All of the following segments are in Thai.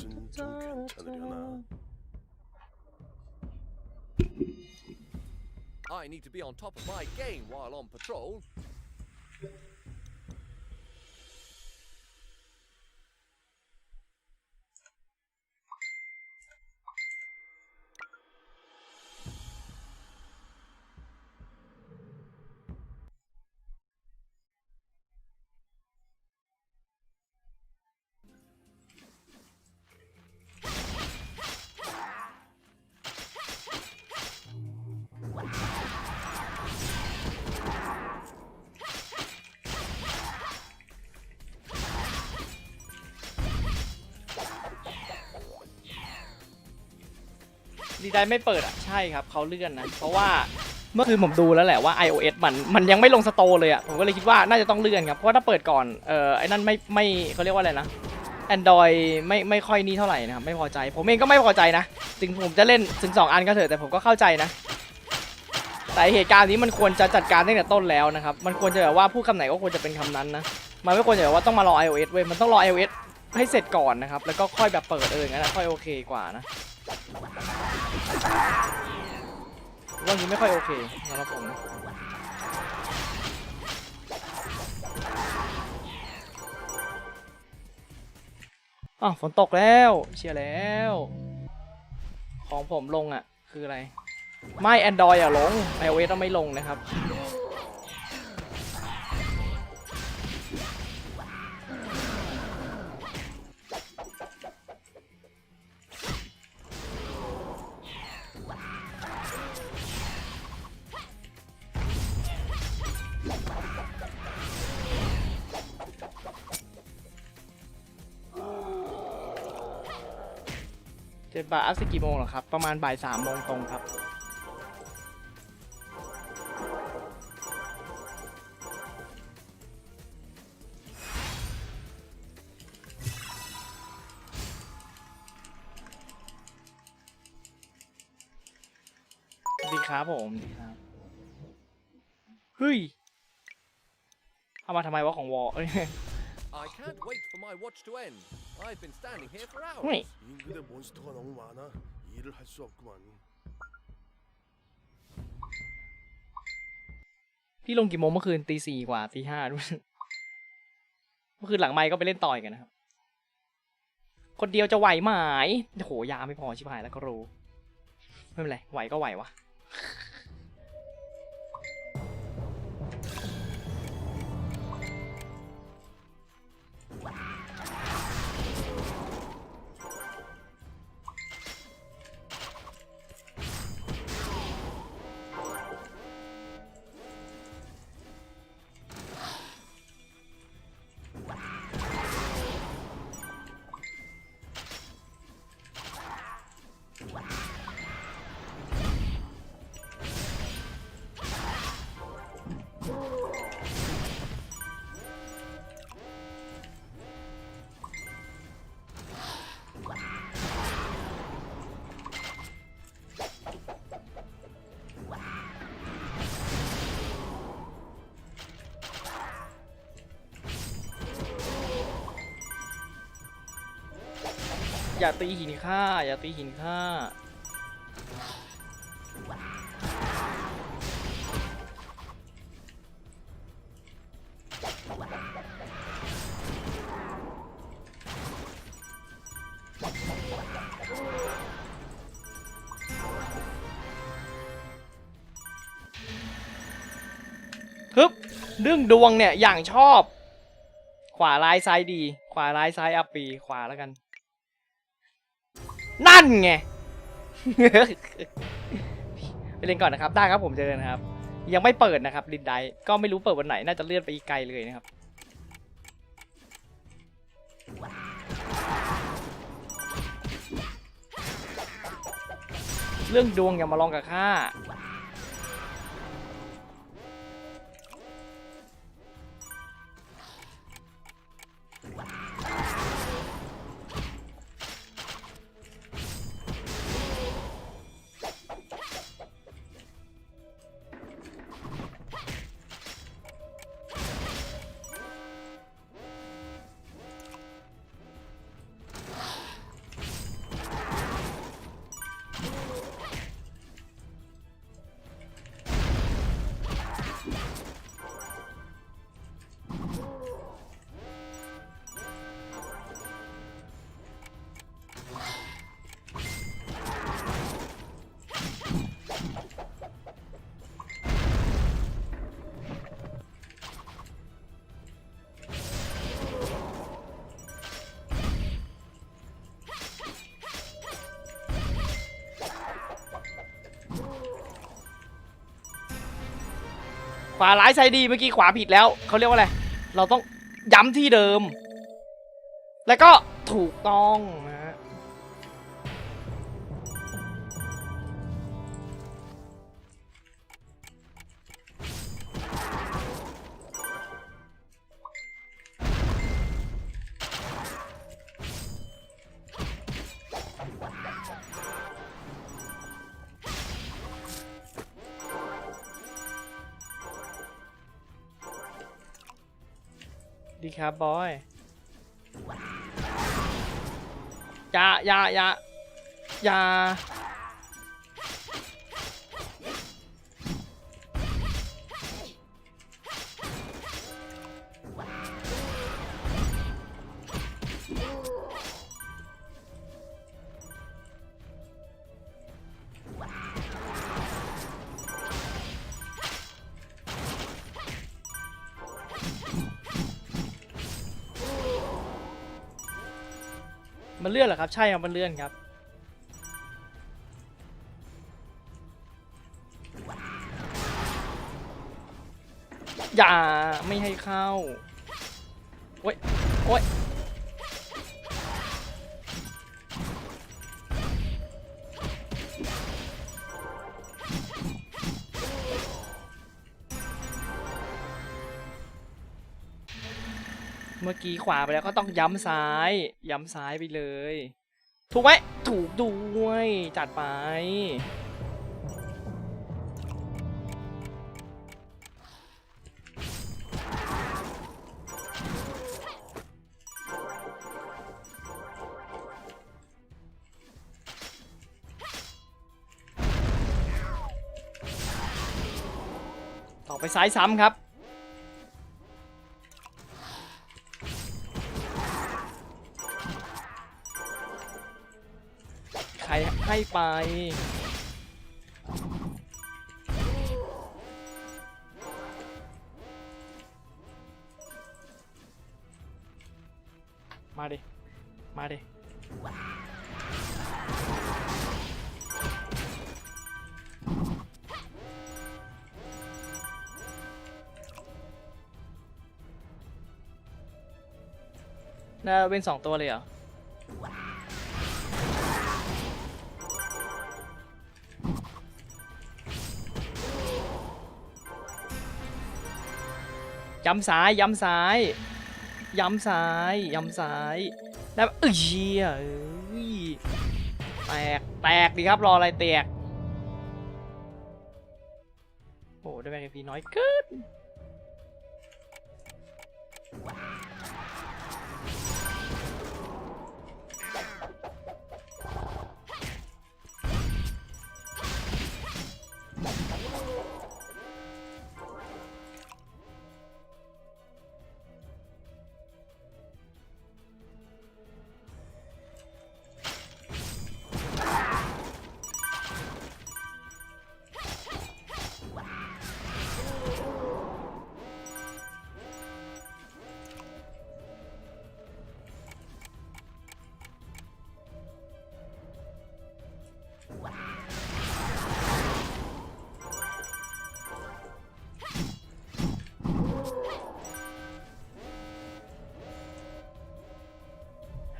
이곳은 좀 괜찮으려나? I need to be on top of my game while on patrol. ดีไดไม่เปิดอะใช่ครับเขาเลื่อนนะเพราะว่าเมื่อคืนผมดูแล้วแหละว่า iOS มันมันยังไม่ลงสโตร์เลยอะผมก็เลยคิดว่าน่าจะต้องเลื่อนครับเพราะว่าถ้าเปิดก่อนเออไอ้นั่นไม่ไม่เขาเรียกว่าอะไรนะ Android ไม่ไม่ค่อยนี่เท่าไหร่นะครับไม่พอใจ ผมเองก็ไม่พอใจนะถึงผมจะเล่นถึง 2 อันก็เถอะแต่ผมก็เข้าใจนะแต่เหตุการณ์นี้มันควรจะจัดการตั้งแต่ต้นแล้วนะครับ มันควรจะแบบว่าพูดคำไหนก็ควรจะเป็นคำนั้นนะ มันไม่ควรจะแบบว่าต้องมารอ iOS เว้ย มันต้องรอ iOS ให้เสร็จก่อนนะครับ แล้วก็ค่อยแบบเปิดเอออย่างนั้นนะค่อยโอเคกว่านะ ว่านี้ไม่ค่อยโอเคนะครับผมอ้าวฝนตกแล้ว เชียร์แล้ว ของผมลงอะ คืออะไร ไม่แอนดรอยอะลง iOS ต้องไม่ลงนะครับ เจ็ดบาทอัพสกี่โมงเหรอครับ ประมาณบ่ายสามโมงตรงครับสวัสดีครับผมสวัสดีครับเฮ้ย เอามาทำไมวะของวอล can't wait for my watch to end. I've been standing here for hours. เฮ้ย 인근에 몬스터가 너무 많아 일을 할 수 없구만. พี่ลงกี่โมงเมื่อคืนตีสี่กว่าตีห้าด้วย เมื่อคืนหลังไมค์ก็ไปเล่นต่อยกันนะครับ คนเดียวจะไหวไหมโอ้โหยาไม่พอชิบหายแล้วก็รู้ ไม่เป็นไร ไหวก็ไหววะ อย่าตีหินข้าอย่าตีหินข้าฮึบเรื่องดวงเนี่ยอย่างชอบ ขวาร้ายซ้ายดี ขวาร้ายซ้ายอัปปีขวาแล้วกัน นั่นไง ไปเล่นก่อนนะครับ ได้ครับผมเจอกันนะครับ ยังไม่เปิดนะครับลินไดก็ไม่รู้เปิดวันไหน น่าจะเลื่อนไปอีกไกลเลยนะครับ เรื่องดวงอย่ามาลองกับข้า ขวาร้ายไซด์ดีเมื่อกี้ขวาผิดแล้วเขาเรียกว่าอะไร เราต้องย้ำที่เดิม แล้วก็ถูกต้อง ดีครับบอยอย่าอย่าอย่าอย่า ครับ ใช่ครับมันเลื่อนครับอย่าไม่ให้เข้าโอ้ยโอ้ย กี้ขวาไปแล้วก็ต้องย้ำซ้าย ย้ำซ้ายไปเลย ถูกไหมถูกด้วยจัดไป ต่อไปซ้ายซ้ำครับ ให้ไป มาดิ มาดิ น่าเป็นสองตัวเลยเหรอ ย้ำซ้ายย้ำซ้ายย้ำซ้ายย้ำซ้ายแล้วเอ้ยเหี้ยเอ้ยแตกแตกดีครับรออะไรแตกโอ้ได้แมงพีน้อยเกิน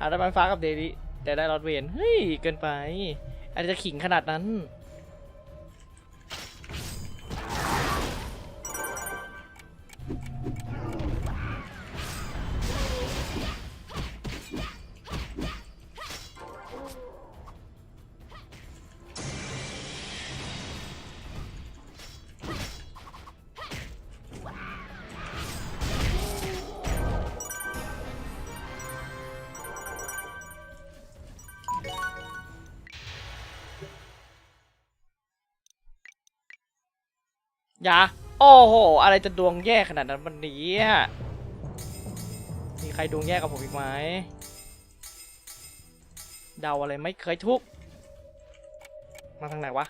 อาได้บันฟ้ากับเดลิแต่ได้รอดเวนเฮ้ย เกินไปอาจจะขิงขนาดนั้น ย่าโอ้โห อะไรจะดวงแย่ขนาดนั้นวันนี้อะมีใครดวงแย่กับผมอีกไหมเดาอะไรไม่เคยทุก มาทางไหนวะ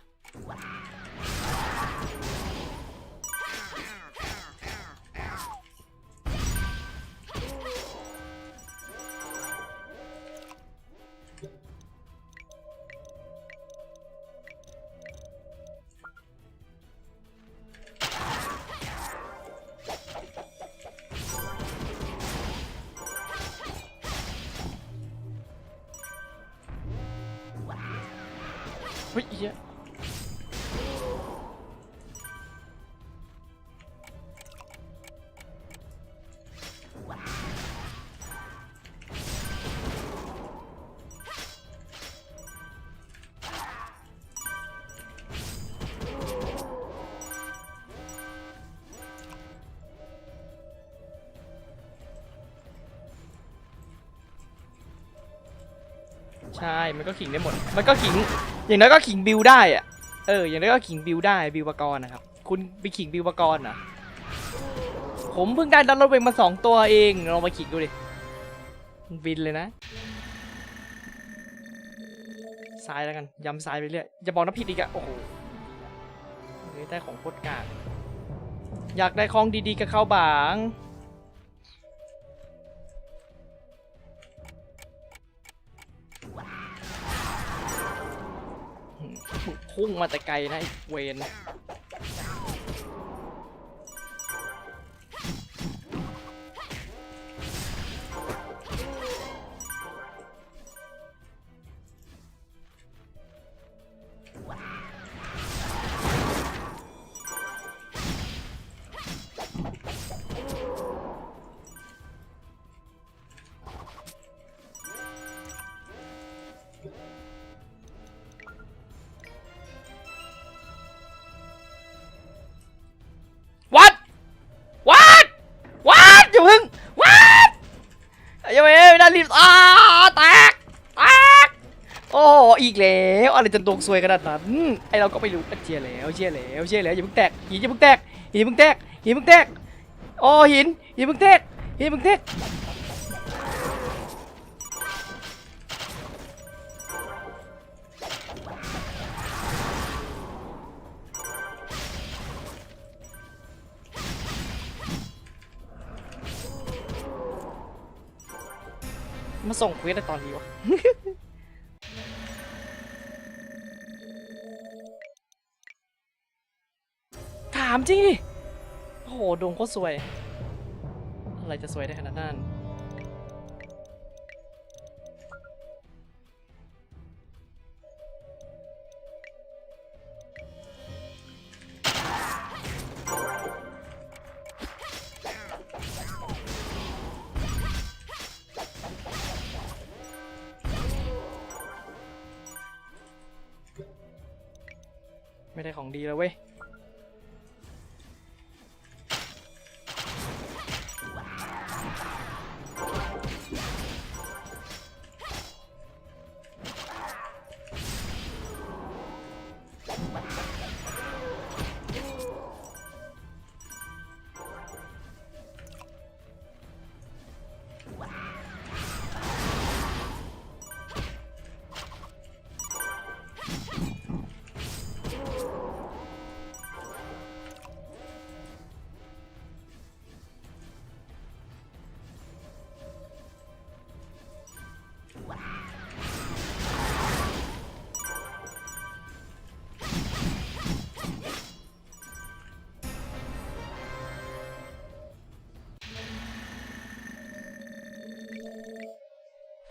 ใช่ มันก็ขิงได้หมด มันก็ขิง อย่างน้อยก็ขิงบิวได้อะเออ อย่างน้อยก็ขิงบิวได้บิวปกรณ์นะครับ คุณไปขิงบิวปกรณ์นะผมเพิ่งได้ดันรถเวงมาสองตัวเองลองมาขิงดูดิบินเลยนะ ซ้ายแล้วกัน ย้ำซ้ายไปเรื่อย อย่าบอกนะผิดอีกอะโอ้โหได้ของโคตรกากอยากได้ของดีๆกับเข้าวบาง พุ่งมาแต่ไกลนะไอ้เวน ยังไม่ได้รีบอ้าแตกแตกโอ้อีกแล้วอะไรจะดวงซวยขนาดนั้นไอเราก็ไม่รู้เชียร์แล้วเชียร์แล้วเชียร์แล้วอย่าเพิ่งแตกหินอย่าเพิ่งแตกหินเพิ่งแตกหินเพิ่งแตกโอ้หินหินเพิ่งแตกหินเพิ่งแตก มาส่งเควสในตอนนี้วะถามจริงดิ โอ้โหดวงโคตรสวย อะไรจะสวยได้ขนาดนั้น ไ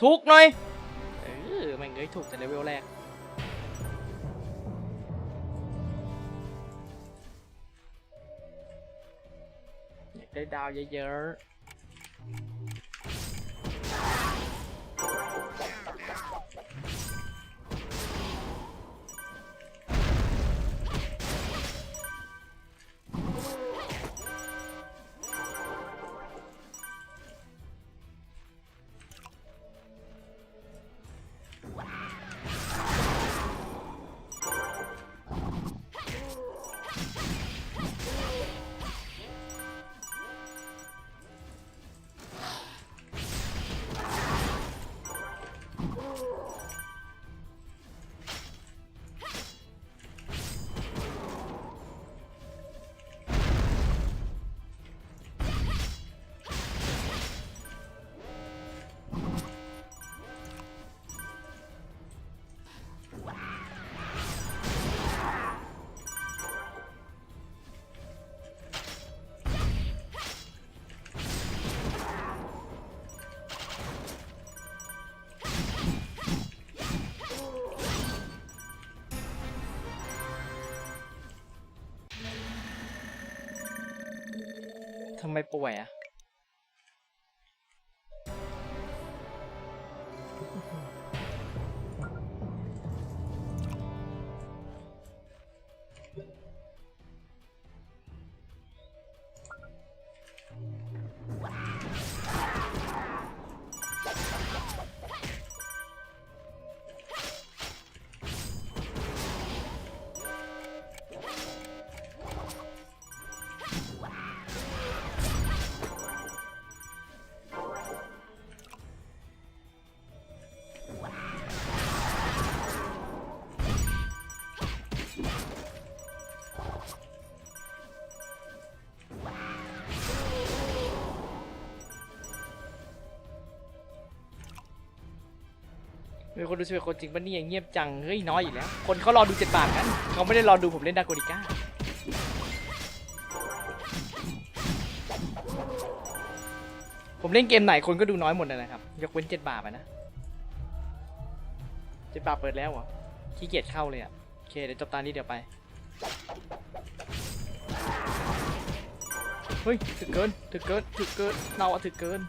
ถูกหน่อย เออแม่งเอ้ยถูกแต่เลเวลแรก ได้ดาวเยอะ ทำไมป่วยอะ มีคนดูสิบเอ็ดคนจริงปะเนี่ยเงียบจัง เฮ้ยน้อยอยู่แล้ว คนเขารอดูเจ็ดบาทกันเขาไม่ได้รอดูผมเล่นดาโกดิก้าผมเล่นเกมไหนคนก็ดูน้อยหมดเลยนะครับ ยกเว้นเจ็ดบาทไปนะเจ็ดบาทเปิดแล้วเหรอขี้เกียจเข้าเลยอะ โอเค เดี๋ยวจบตานี้เดี๋ยวไป เฮ้ย ถึกเกิน ถึกเกิน ถึกเกิน เราอะถึกเกิน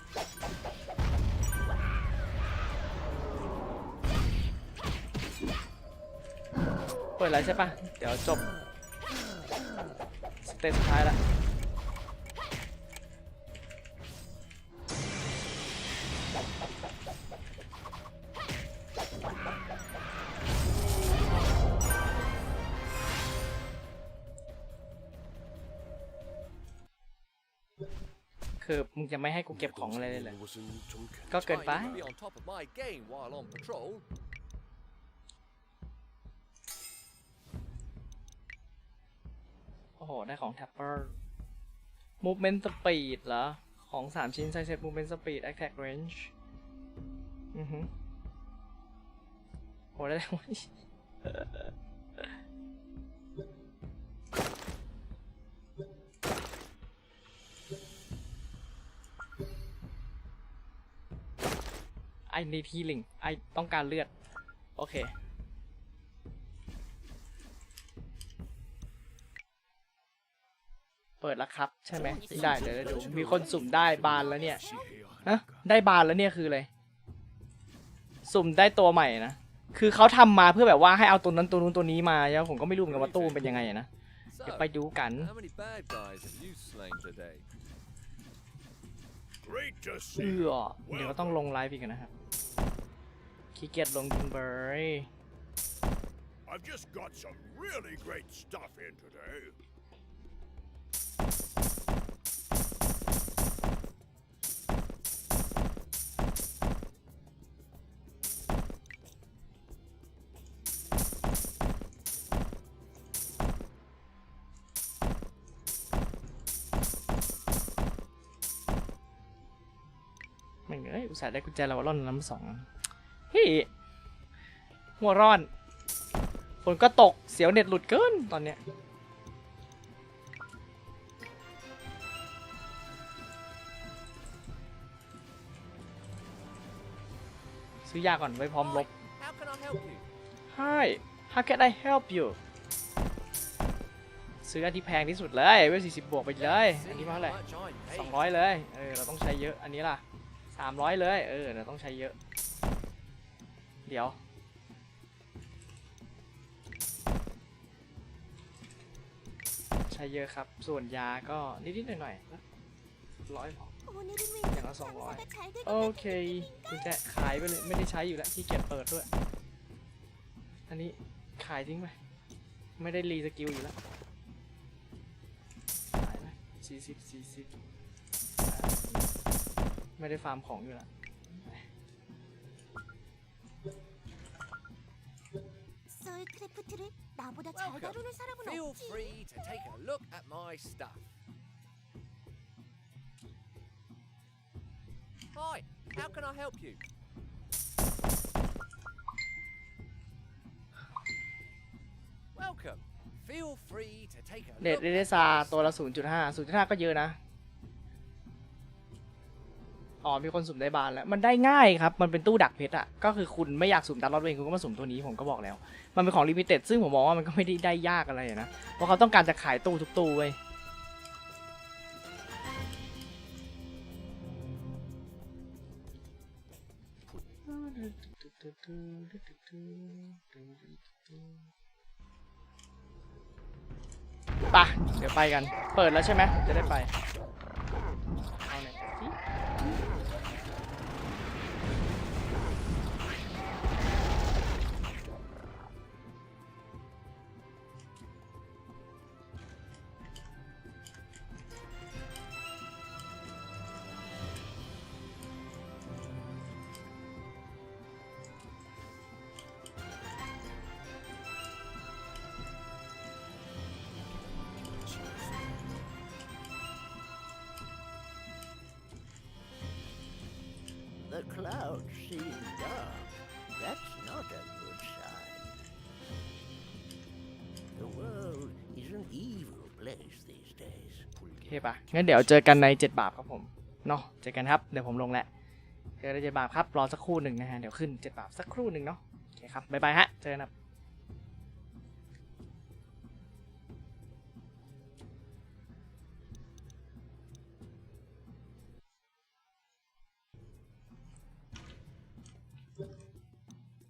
ปิดแล้วใช่ปะเดี๋ยวจบสเตจสุดท้ายละคือมึงจะไม่ให้กูเก็บของอะไรเลยเหรอก็เกินไป ได้ของแท็ปเปอร์ movement speed เหรอ ของ 3 ชิ้นใส่เสร็จ movement speed attack range อือฮึโหได้แล้วไอ้ need healing ไอต้องการเลือด โอเค ดแล้วครับ ใช่ไหมได้เดี๋ยวได้ดูมีคนสุ่มได้บานแล้วเนี่ยฮะได้บานแล้วเนี่ยคืออะไรสุ่มได้ตัวใหม่นะคือเขาทำมาเพื่อแบบว่าให้เอาตัวนั้นตัวนู้นตัวนี้มาแล้วผมก็ไม่รู้เหมือนกันว่าตู้มันเป็นยังไงอะนะ So, เดี๋ยวไปดูกัน how many bad guys have you slain today? Great to เอื see อเดี๋ยวก็ต้องลงไลฟ์อีกนะครับขี้เกียจลงจริงเบย I've just got some really great stuff in today มันเอ้ยอุตส่าห์ได้กุญแจลาวาร่อนน้ำสองเฮ้ยหัวร้อนฝนก็ตกเสียวเน็ตหลุดเกินตอนเนี้ย ซื้อยาก่อนไว้พร้อมลบ How can I help you? Hi how can I help you ซื้ออันที่แพงที่สุดเลยเว้ย40 บวกไปเลย อัน See นี้มา how เท่าไหร่ much I'm paid. สองร้อยเลย เออ เราต้องใช้เยอะ อันนี้ล่ะสามร้อยเลย เออ เราต้องใช้เยอะ เดี๋ยว ใช้เยอะครับ ส่วนยาก็นิดๆหน่อยๆร้อยพอ อย่างละสองร้อยโอเคคุญแจขายไปเลยไม่ได้ใช้อยู่แล้วที่เก็บเปิดด้วย อันนี้ขายทิ้งไปไม่ได้รีสกิลอยู่แล้วขายไปสี่สิบสี่สิบไม่ได้ฟาร์มของอยู่แล้วคลิปที่ดาวบุดาชายได้รู้ใสาระบุน Feel free to take a look at my stuff Hi, how can I help you? Welcome. Feel free to take a เด็ด look เรเด at ซา my ตัวละ 0.5 0.5 ก็เยอะนะ อ๋อ มีคนสุ่มได้บานแล้ว มันได้ง่ายครับ มันเป็นตู้ดักเพชรอะก็คือคุณไม่อยากสุ่มดักรอดเองคุณก็มาสุ่มตัวนี้ผมก็บอกแล้ว มันเป็นของลิมิเต็ดซึ่งผมมองว่ามันก็ไม่ได้ได้ยากอะไรนะ เพราะเขาต้องการจะขายตู้ทุกตู้เว้ย ปะเดี๋ยวไปกัน เปิดแล้วใช่ไหมจะได้ไป เอาหน่อย don't see love. That's not a good sign. The world is an evil place these days. โอเคปะงั้นเดี๋ยวเจอกันใน 7 บาปครับผมเนาะเจอกันครับ เดี๋ยวผมลงแหละเจอกันใน7บาปครับ รอสักครู่หนึ่งนะฮะ เดี๋ยวขึ้น 7 บาปสักครู่หนึ่งเนาะ โอเคครับ บ๊ายบายฮะ เจอกันครับ